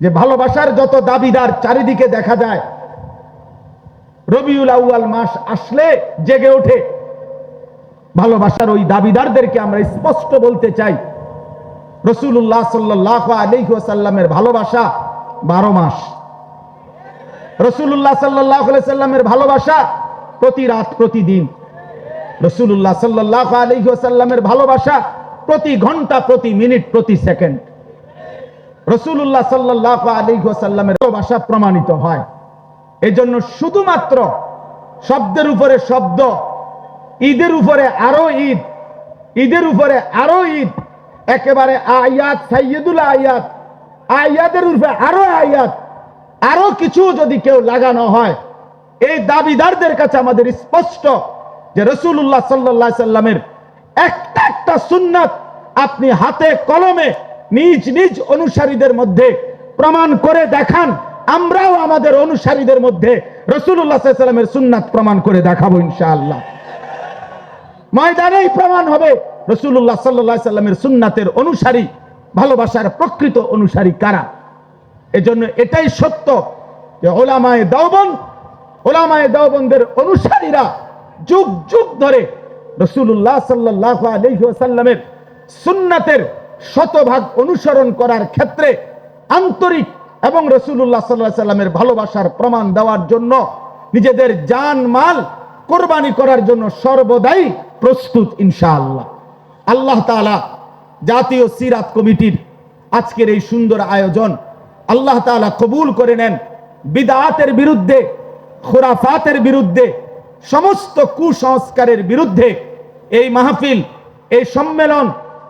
যে ভালোবাসার যত দাবিদার চারিদিকে দেখা যায়, রবিউল আউয়াল মাস আসলে জেগে ওঠে। ভালোবাসার ওই দাবিদারদেরকে আমরা স্পষ্ট বলতে চাই। রসুল্লাহ সাল্লাহ ভালোবাসা বারো মাস। রসুল্লাহ সাল্লাহ সাল্লামের ভালোবাসা প্রতি রাত প্রতিদিন। রসুল্লাহ সাল্লাহ আলহিহাসাল্লামের ভালোবাসা প্রতি ঘণ্টা প্রতি মিনিট প্রতি সেকেন্ড। রসুল্লাহ সাল্লাহ আলহিহাসাল্লামের ভালোবাসা প্রমাণিত হয়। এজন্য শুধুমাত্র শব্দের উপরে শব্দ, ঈদের উপরে আরও ঈদ, ঈদের উপরে আরও ঈদ, একেবারে আয়াত সাইয়দুল আয়াত, আয়াতের উপরে আরও আয়াত, আরও কিছু যদি কেউ লাগানো হয়, এই দাবিদারদের কাছে আমাদের স্পষ্ট যে রসুল্লাহ সাল্লাহ সাল্লামের একটা একটা সুন্নাত আপনি হাতে কলমে নিজ নিজ অনুসারীদের মধ্যে প্রমাণ করে দেখান। আমরাও আমাদের অনুসারীদের মধ্যে সাল্লামের সুন্নাত প্রমাণ করে দেখাবো ইনশাআল্লাহ। ময়দানেই প্রমাণ হবে রসুল্লাহ সাল্লাহ সাল্লামের সুন্নাতের অনুসারী, ভালোবাসার প্রকৃত অনুসারী কারা? এজন্য এটাই সত্য যে ওলামায় দাওবন ওলামায় দাওবন্দের অনুসারীরা যুগ যুগ ধরে রসুল্লাহ সাল্লাহ আলহিহাসাল্লামের সুন্নাতের শতভাগ অনুসরণ করার ক্ষেত্রে আন্তরিক এবং রসুল্লাহ সাল্লাহ সাল্লামের ভালোবাসার প্রমাণ দেওয়ার জন্য নিজেদের জান মাল কোরবানি করার জন্য সর্বদাই প্রস্তুত, ইনশাআল্লাহ। আল্লাহ তাআলা জাতীয় সিরাত কমিটির আজকের এই সুন্দর আয়োজন আল্লাহ তাআলা কবুল করে নেন। বিদাতের বিরুদ্ধে, খোরাফাতের বিরুদ্ধে, সমস্ত কুসংস্কারের বিরুদ্ধে এই মাহফিল, এই সম্মেলন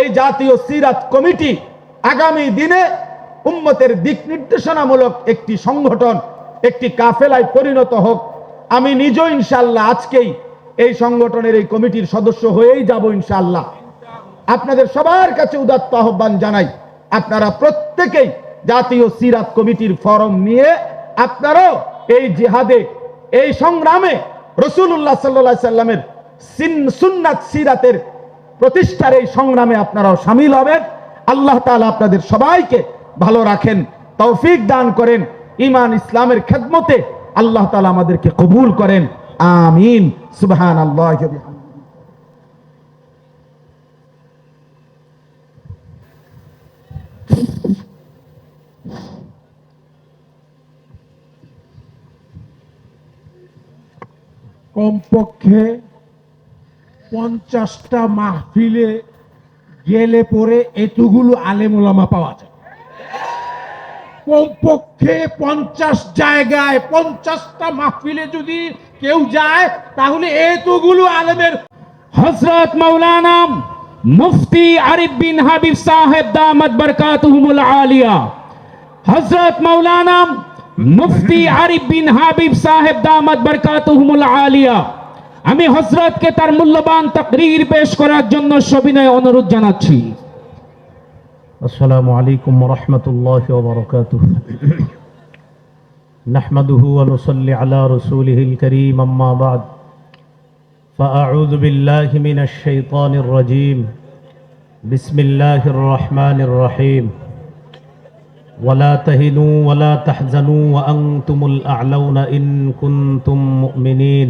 এই জাতীয় সিরাত কমিটি আগামী দিনে উম্মতের দিক নির্দেশনামূলক একটি সংগঠন, একটি কাফেলায় পরিণত হোক। আমি নিজেও ইনশাল্লাহ আজকেই এই সংগঠনের এই কমিটির সদস্য হয়েই যাব ইনশাল্লাহ আপনাদের সবার কাছে উদাত্ত আহ্বান জানাই, আপনারা প্রত্যেকেই জাতীয় সিরাত কমিটির ফরম নিয়ে আপনারাও এই জিহাদে, এই সংগ্রামে রসুল্লাহ সাল্লা সাল্লামের সিন- সুন্নাত সিরাতের প্রতিষ্ঠার এই সংগ্রামে আপনারাও সামিল হবেন। আল্লাহ তাআলা আপনাদের সবাইকে ভালো রাখেন, তৌফিক দান করেন ইমান ইসলামের খেদমতে আল্লাহ তালা আমাদেরকে কবুল করেন। আমিন। সুবহান আল্লাহ কমপক্ষে পঞ্চাশটা মাহফিলে গেলে পরে এতগুলো আলেমুলামা পাওয়া যায়। কমপক্ষে পঞ্চাশ জায়গায় পঞ্চাশটা মাহফিলে যদি কেউ যায়, তাহলে এতগুলো আলেমের হজরত মৌলানা মুফতি আরিফ বিন হাবিব সাহেব দামত বরকাতুহুমুল আলিয়া হজরত মৌলানা মুফতি আরিফ বিন হাবিব সাহেব দামত বরকাতুহুমুল আলিয়া আমি হজরতকে তার মূল্যবান তাকরীর পেশ করার জন্য সবিনয় অনুরোধ জানাচ্ছি السلام عليكم ورحمة الله وبركاته نحمده ونصلي على رسوله الكريم أما بعد فأعوذ بالله من الشيطان الرجيم بسم الله الرحمن الرحيم ولا تهنوا ولا تحزنوا وأنتم الأعلون إن كنتم مؤمنين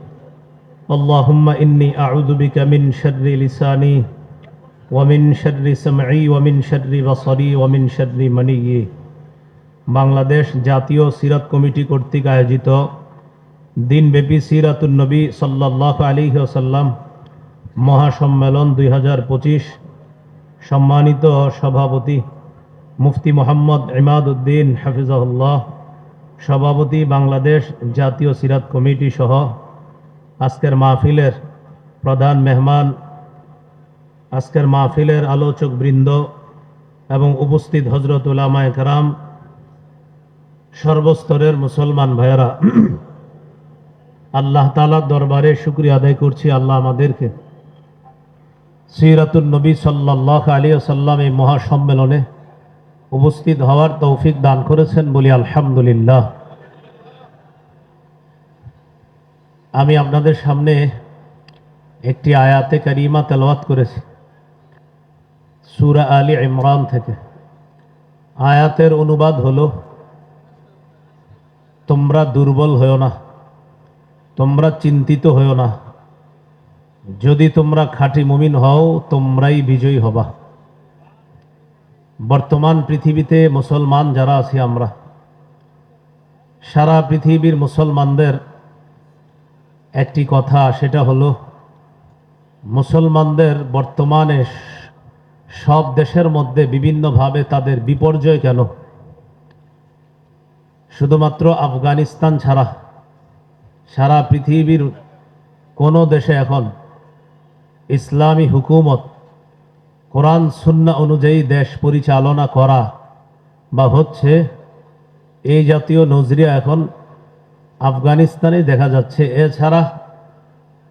اللهم اني اعوذ بك من شر لساني ومن شر سمعي ومن شر بصري ومن شر مني বাংলাদেশ জাতীয় সিরাত কমিটি কর্তৃক আয়োজিত দিনব্যাপী সিরাতুন নবী সাল্লাহ আলী সাল্লাম মহাসম্মেলন দুই সম্মানিত সভাপতি মুফতি মোহাম্মদ ইমাদ উদ্দিন হাফিজাহুল্লাহ সভাপতি বাংলাদেশ জাতীয় সিরাত কমিটি সহ আজকের মাহফিলের প্রধান মেহমান, আজকের মাহফিলের আলোচক বৃন্দ এবং উপস্থিত হজরত উলামা একরাম সর্বস্তরের মুসলমান ভাইয়েরা, আল্লাহ তালার দরবারে শুক্রিয়া আদায় করছি আল্লাহ আমাদেরকে। সিরাতুল নবী সাল্লাহ আলী সাল্লাম এই মহাসম্মেলনে উপস্থিত হওয়ার তৌফিক দান করেছেন বলি আলহামদুলিল্লাহ। আমি আপনাদের সামনে একটি আয়াতে কারিমা তেলাওয়াত করেছি, সুরা আলী ইমরান থেকে। আয়াতের অনুবাদ হলো, তোমরা দুর্বল হও না, তোমরা চিন্তিত হও না। যদি তোমরা খাঁটি মুমিন হও, তোমরাই বিজয়ী হবা। বর্তমান পৃথিবীতে মুসলমান যারা আছি আমরা, সারা পৃথিবীর মুসলমানদের একটি কথা, সেটা হলো, মুসলমানদের বর্তমানে সব দেশের মধ্যে বিভিন্নভাবে তাদের বিপর্যয় কেন? শুধুমাত্র আফগানিস্তান ছাড়া সারা পৃথিবীর কোনো দেশে এখন ইসলামী হুকুমত, কোরআন, সুন্না অনুযায়ী দেশ পরিচালনা করা বা হচ্ছে, এই জাতীয় নজরিয়া এখন আফগানিস্তানে দেখা যাচ্ছে। এছাড়া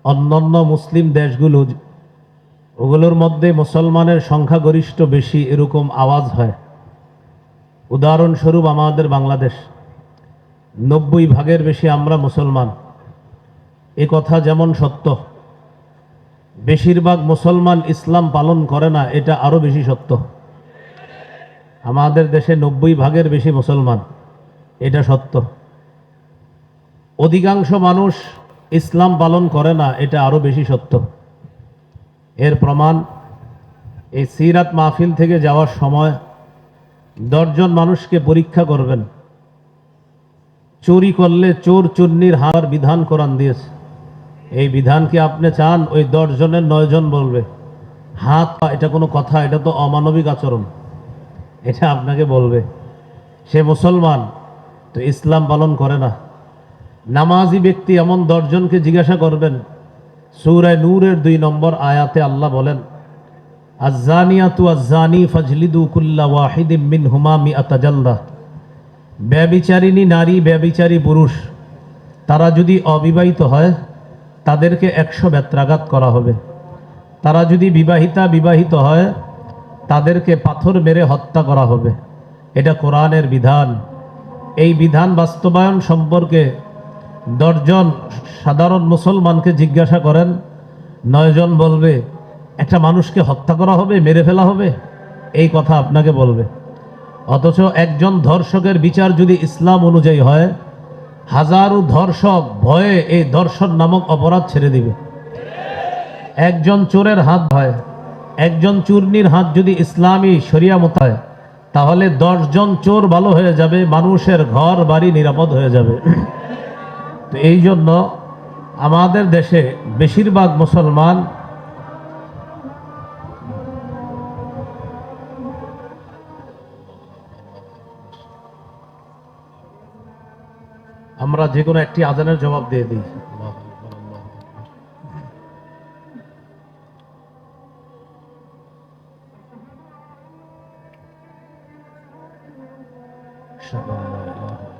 অন্যান্য মুসলিম দেশগুলো, ওগুলোর মধ্যে মুসলমানের সংখ্যাগরিষ্ঠ বেশি, এরকম আওয়াজ হয়। উদাহরণস্বরূপ আমাদের বাংলাদেশ। নব্বই ভাগের বেশি আমরা মুসলমান। এ কথা যেমন সত্য, বেশিরভাগ মুসলমান ইসলাম পালন করে না, এটা আরও বেশি সত্য। আমাদের দেশে নব্বই ভাগের বেশি মুসলমান, এটা সত্য। অধিকাংশ মানুষ ইসলাম পালন করে না, এটা আরও বেশি সত্য। এর প্রমাণ, এই সিরাত মাহফিল থেকে যাওয়ার সময় দশজন মানুষকে পরীক্ষা করবেন। চুরি করলে চোর চুন্নির হার বিধান কোরআন দিয়েছে। এই বিধান কি আপনি চান? ওই দশ জনের নয় জন বলবে। হাত পা, এটা কোনো কথা, এটা তো অমানবিক আচরণ। এটা আপনাকে বলবে। সে মুসলমান, তো ইসলাম পালন করে না। নামাজি ব্যক্তি এমন দশজনকে জিজ্ঞাসা করবেন সূরায় নূরের দুই নম্বর আয়াতে আল্লাহ বলেন আজানিয়াতু আজানি ফাজলিদু কুল্লা মিন হুমা মিআতা জালদা ব্যবিচারিণী নারী, ব্যবিচারী পুরুষ, তারা যদি অবিবাহিত হয়, তাদেরকে একশো ব্যত্রাঘাত করা হবে। তারা যদি বিবাহিতা বিবাহিত হয়, তাদেরকে পাথর মেরে হত্যা করা হবে। এটা কোরআনের বিধান। এই বিধান বাস্তবায়ন সম্পর্কে দশজন সাধারণ মুসলমানকে জিজ্ঞাসা করেন, নয়জন বলবে, একটা মানুষকে হত্যা করা হবে, মেরে ফেলা হবে? এই কথা আপনাকে বলবে। অথচ একজন ধর্ষকের বিচার যদি ইসলাম অনুযায়ী হয়, হাজারো ধর্ষক ভয়ে এই দর্শন নামক অপরাধ ছেড়ে দিবে। একজন চোরের হাত হয়, একজন চূর্ণির হাত যদি ইসলামী মত হয়, তাহলে দশজন চোর ভালো হয়ে যাবে, মানুষের ঘর বাড়ি নিরাপদ হয়ে যাবে। তো এই জন্য আমাদের দেশে বেশিরভাগ মুসলমান আমরা যে কোনো একটি আজানের জবাব দিয়ে দিই Shabbat.